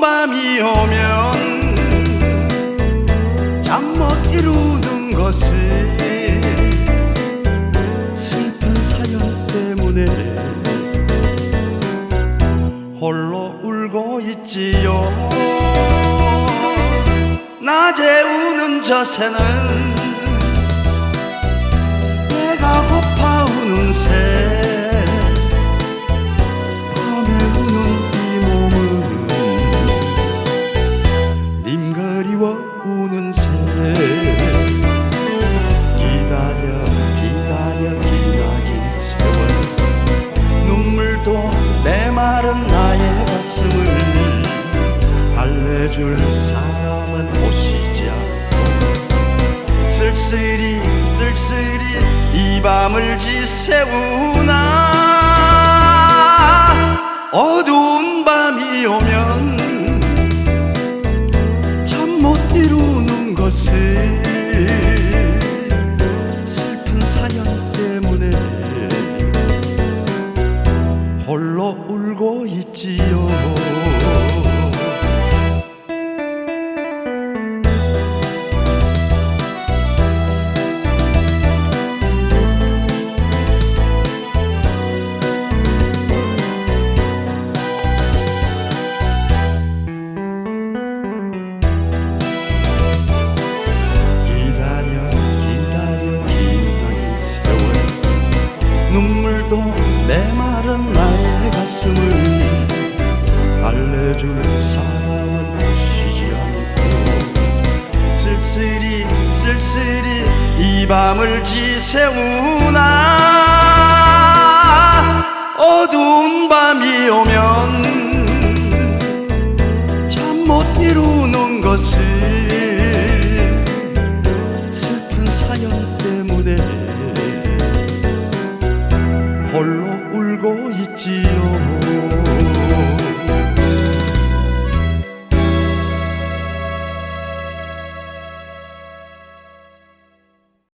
밤이 오면 잠 못 이루는 것을 슬픈 사연 때문에 홀로 울고 있지요. 낮에 우는 저 새는 우는 새 기다려 기다려 기나긴 세월. 눈물도 메마른 나의 가슴을 달래줄 사람은 오시지 않고 쓸쓸히 쓸쓸히 이 밤을 지새우나 어두운 밤이 오면 홀로 울고 있지요. 눈물도 메마른 나의 가슴을 달래줄 사람은 오시지 않고 쓸쓸히 쓸쓸히 이 밤을 지새우나 어두운 밤이 오면 잠 못 이루는 것을 슬픈 사연 때문에 홀로 울고 있지요